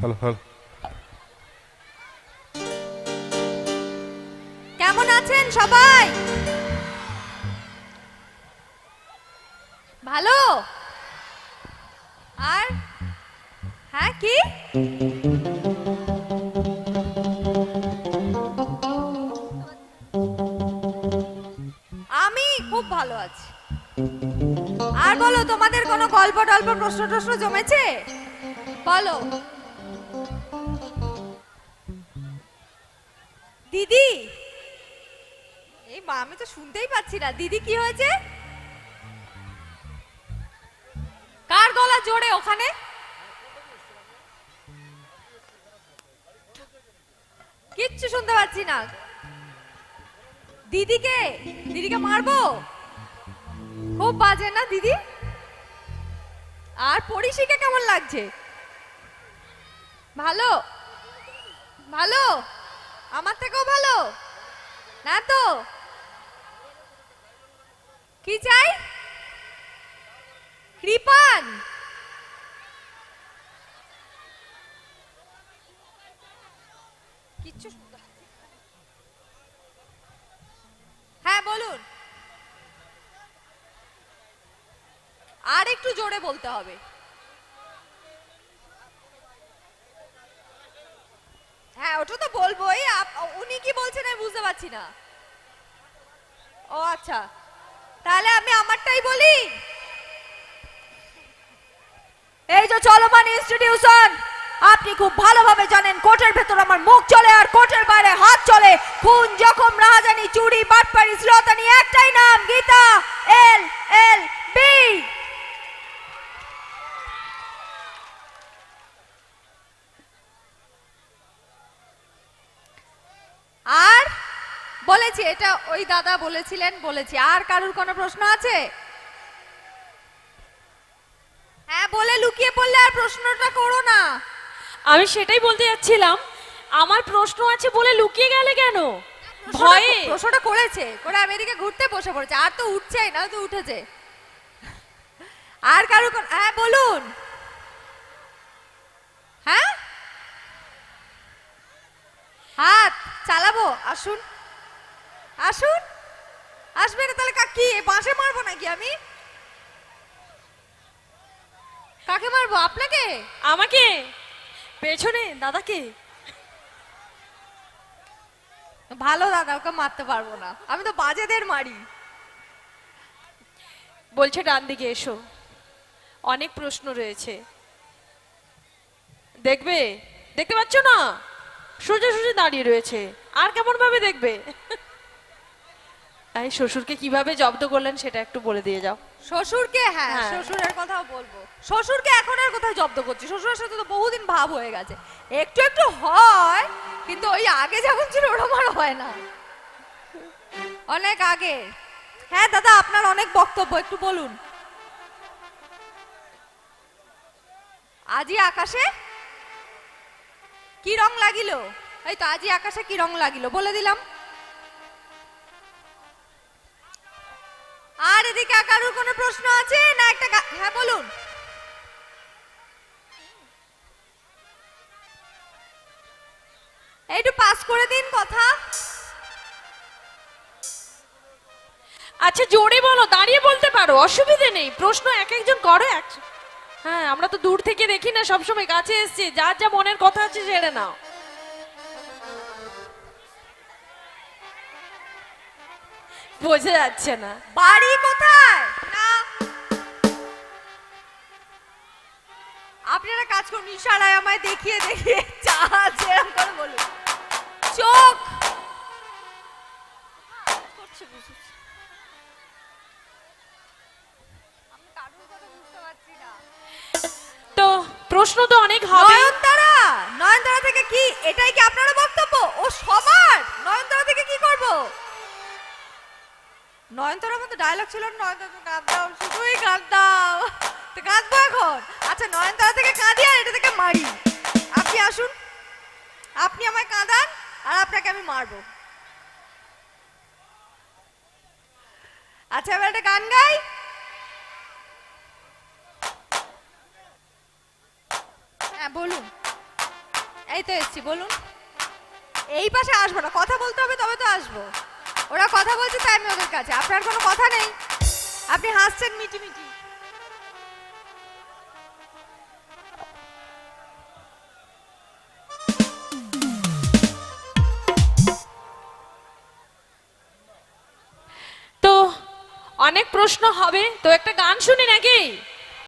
ভালো কেমন আছেন সবাই? ভালো? আর? হ্যাঁ কি? আমি খুব ভালো আছি। আর বলো, তোমাদের কোনো গল্প টল্প প্রশ্ন টশ্ন জমেছে? বলো। দিদি! এই মা, আমি তো শুনতেই পাচ্ছি না। দিদি, কি হয়েছে? কার গলা জোরে ওখানে? কিচ্ছু শুনতে পাচ্ছি না। দিদিকে? দিদিকে মারবো? খুব বাজে না, দিদি? আর পরিষিকে কেমন লাগছে? ভালো? ভালো? আমার থেকেও ভালো? না তো? কি চাই? কৃপান। হ্যাঁ বলুন। আর একটু জোরে বলতে হবে। হ্যাঁ ওটা তো বলবোই। উনি কি বলছেন আমি বুঝতে পারছি না। ও আচ্ছা। তাহলে আমি আমারটাই বলি? এই যে চলমান ইনস্টিটিউশন আপনি খুব ভালোভাবে জানেন কোর্টের ভেতর আমার মুখ চলে আর কোর্টের বাইরে হাত চলে। খুন, জখম, রাহাজানি, চুরি, বাটপাড়ি শ্লীলতানি একটাই নাম, গীতা, এল এল, বি আর বলেছি এটা ওই দাদা বলেছিলেন বলেছি। আর কারুর কোনো প্রশ্ন আছে? হ্যাঁ বলে লুকিয়ে পড়লে আর প্রশ্নটা করো না। আমি সেটাই বলতে যাচ্ছিলাম আমার প্রশ্ন আছে বলে লুকিয়ে গেলে কেন? ভয়ে। প্রশ্নটা করেছে করে আমি এদিকে ঘুরতে বসে পড়েছে আর তো উঠছেই না তো উঠেছে। আর কারুর কোন- হ্যাঁ বলুন। হ্যাঁ? হাত চালাবো আসুন। আসুন। আসবে না তাহলে কা- কি বাঁশে মারবো নাকি আমি? কাকে মারবো আপনাকে? আমাকে? পেছনে দাদাকে? ভালো দাদা ওকে মারতে পারব না। আমি তো বাজেদের মারি। বলছে ডান দিকে এসো। অনেক প্রশ্ন রয়েছে। দেখবে? দেখতে পাচ্ছ না? সোজা সোজা দাঁড়িয়ে রয়েছে। আর কেমন ভাবে দেখবে? এই শ্বশুরকে কীভাবে জব্দ করলেন সেটা একটু বলে দিয়ে যাও। শ্বশুরকে? হ্যাঁ হ্যাঁ। শ্বশুরের কথাও বলব। শ্বশুরকে এখন আর কোথায় জব্দ করছি? শ্বশুরের সাথে তো বহুদিন ভাব হয়ে গেছে। একটু একটু হয় কিন্তু ওই আগে যখন ছিল ওরকম আর হয় না। অনেক আগে। হ্যাঁ দাদা আপনার অনেক বক্তব্য একটু বলুন। আজই আকাশে কি রং লাগিল? এই তো আজই আকাশে কি রং লাগিল? বলে দিলাম। এদিকে কারোর কোনো প্রশ্ন আছে? না, একটা হ্যাঁ বলুন। একটু পাস করে দিন কথা। আচ্ছা জোরে বলো, দাঁড়িয়ে বলতে পারো, অসুবিধে নেই, প্রশ্ন এক একজন করো, এক হ্যাঁ আমরা তো দূর থেকে দেখি না, সবসময় কাছে এসছি, যার যা মনের কথা আছে সেরে নাও। বোঝা যাচ্ছে না। বাড়ি কোথায়? না। আপনারা কাজ করুন ইশারায় আমায় দেখিয়ে দেখিয়ে চা এরকম করে বলুন। চোখ। তো প্রশ্ন তো অনেক হবে। নয়নতারা! নয়নতারা থেকে কি? এটাই কি আপনার বক্তব্য ও সবার নয়নতারা থেকে কি করব নয়নতারার মতো ডায়লগ ছিল নয়নতারা তো গান দাও, শুধুই গান দাও। তো কাঁদবো এখন। আচ্ছা নয়নতারা থেকে কাঁদি আর এটা থেকে মারি। আপনি আসুন। আপনি আমায় কাঁদান আর আপনাকে আমি মারবো। আচ্ছা এবার একটা গান গাই। হ্যাঁ বলুন। এই তো এসছি, বলুন। এই পাশে আসব না, কথা বলতে হবে, তবে কথা বলছে তাই আমি ওদের কাছে। আপনার কোনো কথা নেই? আপনি হাসছেন মিটি মিটি তো অনেক প্রশ্ন হবে, তো একটা গান শুনি নাকি?